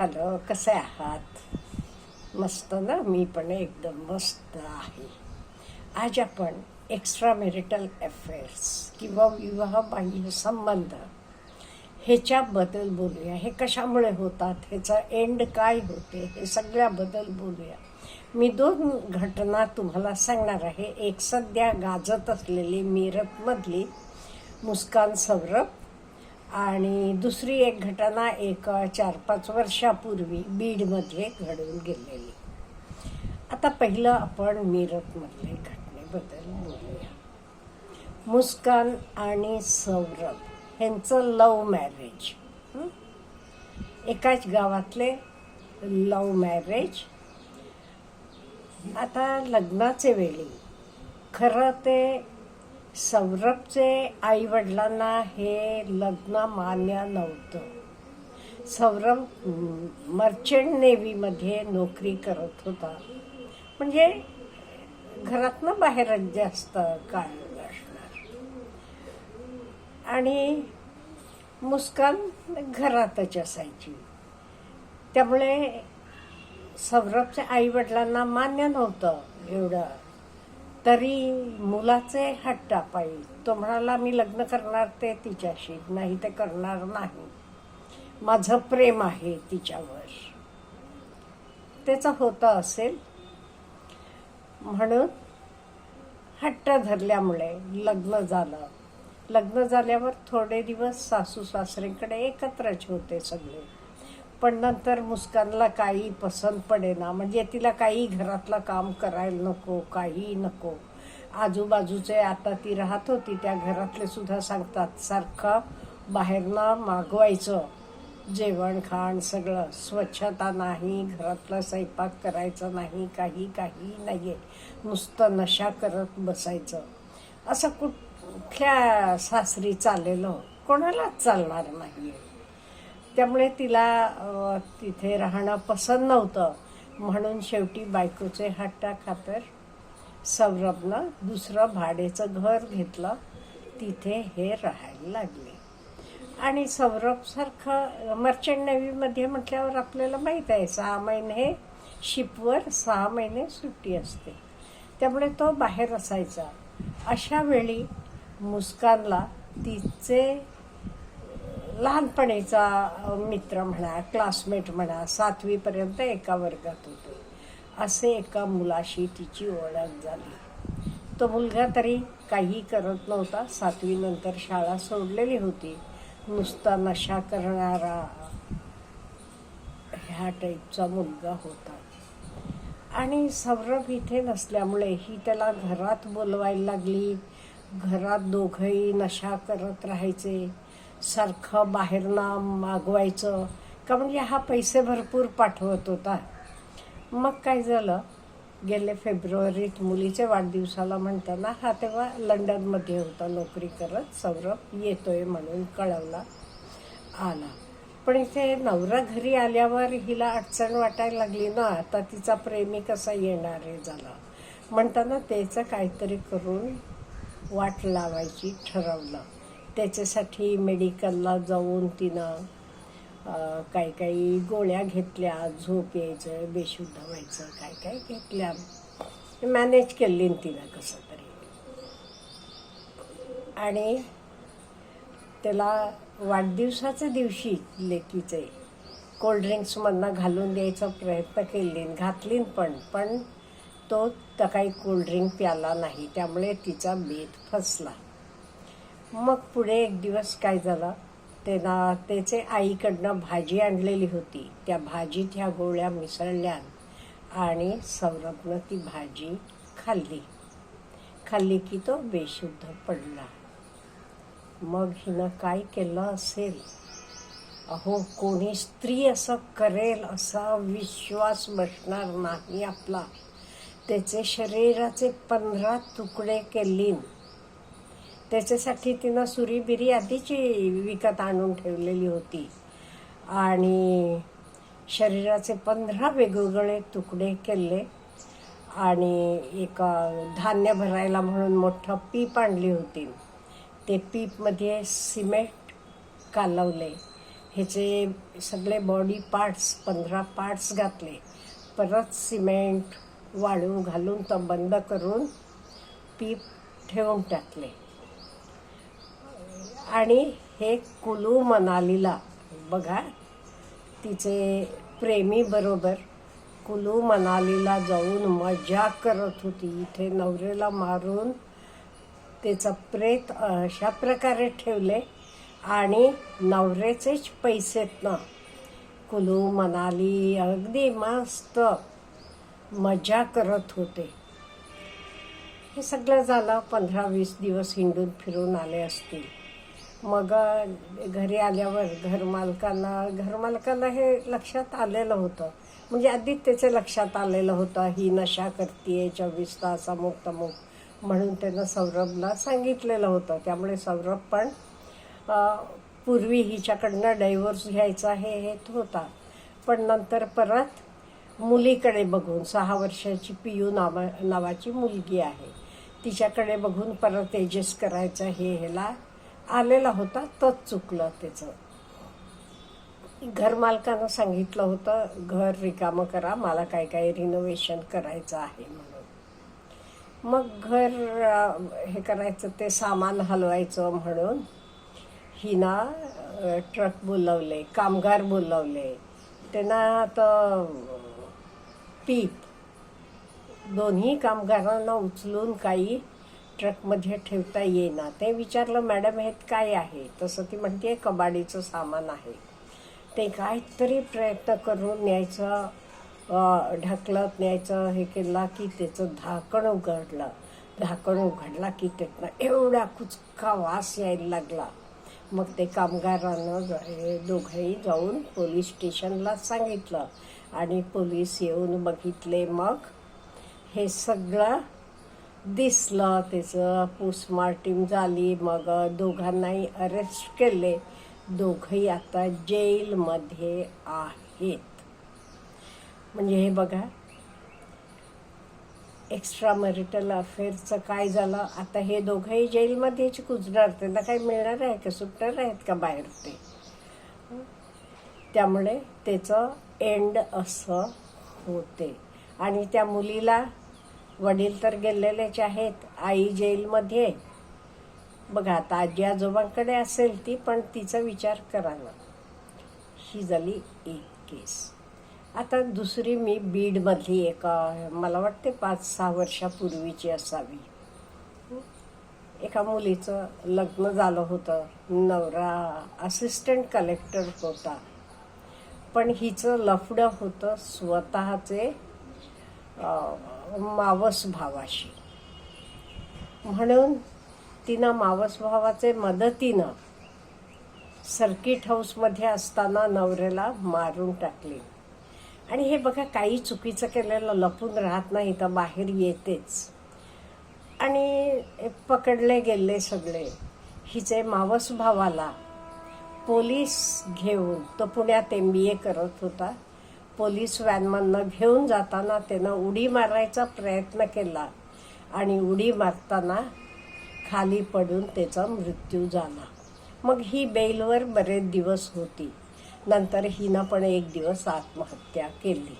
Hello कसे आहात? मस्त ना? मी पण एकदम मस्त आहे. आज आपण एक्स्ट्रा मेरिटल अफेअर्स किंवा विवाहबाह्य संबंध ह्याच्याबद्दल बोलूया. हे कशामुळे होतात? ह्याचा एंड काय होते? हे सगळ्याबद्दल बोलूया. मी दोन घटना तुम्हाला सांगणार आहे. एक सध्या गाजत असलेली मिरतमधली मुस्कान सौरभ आणि दुसरी एक घटना एक चार पाच वर्षापूर्वी बीडमध्ये घडून गेलेली. आता पहिलं आपण मिरतमधले घटनेबद्दल बोलूया. मुस्कान आणि सौरभ ह्यांचं लव मॅरेज. एकाच गावातले लव मॅरेज. आता लग्नाचे वेळी खरं ते सौरभचे आई वडिलांना हे लग्न मान्य नव्हतं. सौरभ मर्चंट नेव्हीमध्ये नोकरी करत होता. म्हणजे घरातनं बाहेरच जास्त काळ असणार. आणि मुस्कान घरातच असायची. त्यामुळे सौरभच्या आई वडिलांना मान्य नव्हतं एवढं. तरी मुलाचे हट्टापायी तो म्हणाला मी लग्न करणार ते तिच्याशी नाही ते करणार नाही. माझं प्रेम आहे तिच्यावर. त्याचं होतं असेल. म्हणून हट्ट धरल्यामुळे लग्न झालं. लग्न झाल्यावर थोडे दिवस सासू सासरेकडे एकत्रच होते सगळे. पण नंतर मुस्कानला काही पसंत पडेना म्हणजे तिला काही घरातलं काम करायला नको काही नको. आजूबाजूचे आता ती राहत होती त्या घरातले सुद्धा सांगतात सारखं बाहेरनं मागवायचं जेवण खाण सगळं. स्वच्छता नाही घरातला स्वयंपाक करायचं नाही काही काही नाही आहे नुसतं नशा करत बसायचं. असं कुठल्या सासरी चाललेलं कोणालाच चालणार नाही आहे त्यामुळे तिला तिथे राहणं पसंत नव्हतं. म्हणून शेवटी बायकोचे हट्टा खातर सौरभनं दुसरं भाडेचं घर घेतलं. तिथे हे राहायला लागले. आणि सौरभसारखं मर्चंट नेव्हीमध्ये म्हटल्यावर आपल्याला माहीत आहे सहा महिने शिपवर सहा महिने सुट्टी असते. त्यामुळे तो बाहेर असायचा. अशा वेळी मुस्कानला तिचे लहानपणीचा मित्र म्हणा क्लासमेट म्हणा सातवीपर्यंत एका वर्गात होते. असे एका मुलाशी तिची ओळख झाली. तो मुलगा तरी काही करत नव्हता. सातवीनंतर शाळा सोडलेली होती. नुसता नशा करणारा ह्या टाईपचा मुलगा होता. आणि सौरभ इथे नसल्यामुळे ही त्याला घरात बोलवायला लागली. घरात दोघंही नशा करत राहायचे. सारखं बाहेरनं मागवायचं. का म्हणजे हा पैसे भरपूर पाठवत होता. मग काय झालं? गेले फेब्रुवारीत मुलीच्या वाढदिवसाला म्हणताना हा तेव्हा लंडनमध्ये होता. नोकरी करत सौरभ येतोय म्हणून कळवला आला. पण इथे नवरा घरी आल्यावर हिला अडचण वाटायला लागली ना आता तिचा प्रेमी कसा येणार आहे झाला. म्हणताना त्याचं काहीतरी करून वाट लावायची ठरवलं. त्याच्यासाठी मेडिकलला जाऊन तिनं काही काही गोळ्या घेतल्या झोप यायचं बेशुद्ध व्हायचं काय काय घेतल्या. मॅनेज केली तिनं कसं तरी. आणि त्याला वाढदिवसाच्या दिवशी लेकीचे कोल्ड्रिंक्समधनं घालून द्यायचा प्रयत्न केलीन घातलीन पण पण तो तर काही कोल्ड्रिंक प्याला नाही त्यामुळे तिचा बेत फसला. मग पुढे एक दिवस काय झालं? त्याला त्याचे आईकडनं भाजी आणलेली होती. त्या भाजीत ह्या गोळ्या मिसळल्या आणि सौरभनं ती भाजी खाल्ली. खाल्ली की तो बेशुद्ध पडला. मग हिनं काय केलं असेल? अहो कोणी स्त्री असं करेल असा विश्वास बसणार नाही आपला. त्याचे शरीराचे पंधरा तुकडे केलीन. त्याच्यासाठी तिनं सुरीबिरी आधीची विकत आणून ठेवलेली होती. आणि शरीराचे पंधरा वेगवेगळे तुकडे केले आणि एक धान्य भरायला म्हणून मोठं पीप आणली होती. ते पीपमध्ये सिमेंट कालवले. ह्याचे सगळे बॉडी पार्ट्स पंधरा पार्ट्स घातले. परत सिमेंट वाळू घालून तो बंद करून पीप ठेवून टाकले. आणि हे कुलू मनालीला बघा तिचे प्रेमी बरोबर कुलू मनालीला जाऊन मजा करत होती. इथे नवरेला मारून त्याचं प्रेत अशा प्रकारे ठेवले आणि नवऱ्याचेच पैसेत ना. कुलू मनाली अगदी मस्त मजा करत होते. हे सगळं झालं पंधरा वीस दिवस हिंडून फिरून आले असतील. मग घरी आल्यावर घरमालकांना घरमालकांना हे लक्षात आलेलं होतं. म्हणजे आदित्यचं लक्षात आलेलं होतं ही नशा करते चोवीस तास अमुक तमुक. म्हणून त्यानं सौरभला सांगितलेलं होतं. त्यामुळे सौरभ पण पूर्वी हिच्याकडनं डायव्होर्स घ्यायचा हे हेत होता. पण नंतर परत मुलीकडे बघून सहा वर्षाची पियू नावा नावाची मुलगी आहे. तिच्याकडे बघून परत एजेस करायचं हे ह्याला आलेला होता तोच चुकलं त्याचं. घरमालकानं सांगितलं होतं घर रिकामं करा मला काय काय रिनोव्हेशन करायचं आहे म्हणून. मग घर हे करायचं ते सामान हलवायचं म्हणून हिना ट्रक बोलवले कामगार बोलवले. त्यांना आता पीप. दोन्ही कामगारांना उचलून काही ट्रकमध्ये ठेवता येईना. ते विचारलं मॅडम हे काय आहे? तसं ती म्हणते कबाडीचं सामान आहे. ते काहीतरी प्रयत्न करून न्यायचं ढकलत न्यायचं हे केलं की त्याचं झाकण उघडलं. झाकण उघडला की त्यातनं एवढा कुचका वास यायला लागला. मग ते कामगारानं हे दोघंही जाऊन पोलीस स्टेशनला सांगितलं आणि पोलीस येऊन बघितले मग हे सगळं दिसलं त्याचं पोस्टमार्टम झाली मग दोघांनाही अरेस्ट केले. दोघंही आता जेलमध्ये आहेत. म्हणजे हे बघा एक्स्ट्रा मॅरिटल अफेअरचं काय झालं? आता हे दोघंही जेलमध्येच कुजणार त्यांना काही मिळणार आहे का? सुटणार आहेत का बाहेर ते? त्यामुळे त्याचं एंड असं होते. आणि त्या मुलीला वडील तर गेलेलेच आहेत आई जेलमध्ये. बघा आता आजी आजोबांकडे असेल ती पण तिचा विचार करा ना. ही झाली एक केस. आता दुसरी मी बीडमधली एका मला वाटते पाच सहा वर्षापूर्वीची असावी. एका मुलीचं लग्न झालं होतं नवरा असिस्टंट कलेक्टर होता. पण हिचं लफडं होतं स्वतःचे. मावस भावाशी. म्हणून तिनं मावस भावाचे मदतीनं सर्किट हाऊसमध्ये असताना नवऱ्याला मारून टाकले. आणि हे बघा काही चुकीचं केलेलं लपून राहत नाही तर बाहेर येतेच. आणि पकडले गेले सगळे. हिचे मावस भावाला पोलीस घेऊन तो पुण्यात एम बी ए करत होता. पोलीस व्हॅनमधनं घेऊन जाताना त्यानं उडी मारायचा प्रयत्न केला. आणि उडी मारताना खाली पडून त्याचा मृत्यू झाला. मग ही बेलवर बरेच दिवस होती. नंतर हिनं पण एक दिवस आत्महत्या केली.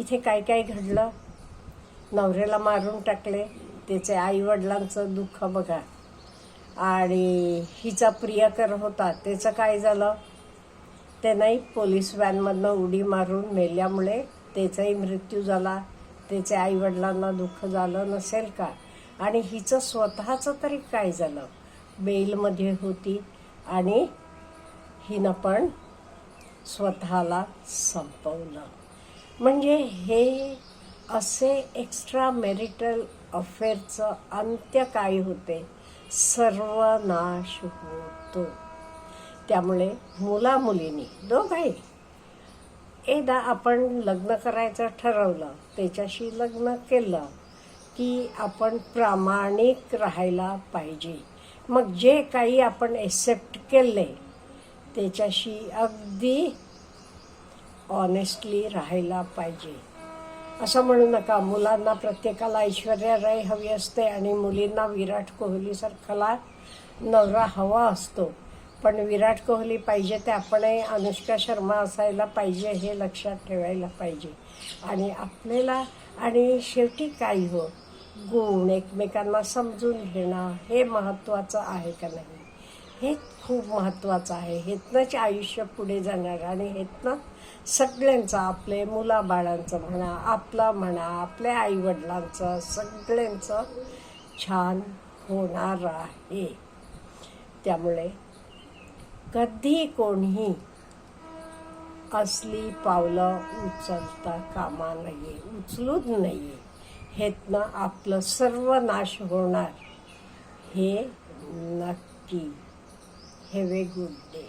इथे काय काय घडलं? नवऱ्याला मारून टाकले. त्याचे आईवडिलांचं दुःख बघा. आणि हिचा प्रियकर होता. त्याचं काय झालं? त्यांनाही पोलीस व्हॅनमधनं उडी मारून मेल्यामुळे त्याचाही मृत्यू झाला. त्याचे आईवडिलांना दुःख झालं नसेल का? आणि हिचं स्वतःचं तरी काय झालं? बेलमध्ये होती आणि हिनं पण स्वतःला संपवलं. म्हणजे हे असे एक्स्ट्रा मेरिटल अफेअरचं अंत्य काय होते? सर्वनाश होतो. त्यामुळे मुला मुलींनी दोघंही एकदा आपण लग्न करायचं ठरवलं त्याच्याशी लग्न केलं की आपण प्रामाणिक राहायला पाहिजे. मग जे काही आपण एक्सेप्ट केले त्याच्याशी अगदी ऑनेस्टली राहायला पाहिजे. असं म्हणू नका मुलांना प्रत्येकाला ऐश्वर्या राय हवी असते आणि मुलींना विराट कोहलीसारखाला नवरा हवा असतो. पण विराट कोहली पाहिजे ते आपणही अनुष्का शर्मा असायला पाहिजे हे लक्षात ठेवायला पाहिजे. आणि आपल्याला आणि शेवटी काही हो गुण एकमेकांना समजून घेणं हे महत्त्वाचं आहे का नाही? हे खूप महत्त्वाचं आहे. हेतनंच आयुष्य पुढे जाणार आणि हेतनं सगळ्यांचं आपले मुलाबाळांचं म्हणा आपलं म्हणा आपल्या आईवडिलांचं सगळ्यांचं छान होणार आहे. त्यामुळे कधी कोणी असली पावलं उचलता कामा नये उचलूच नये. हेतनं आपलं सर्व नाश होणार. हे नक्की. Have a good day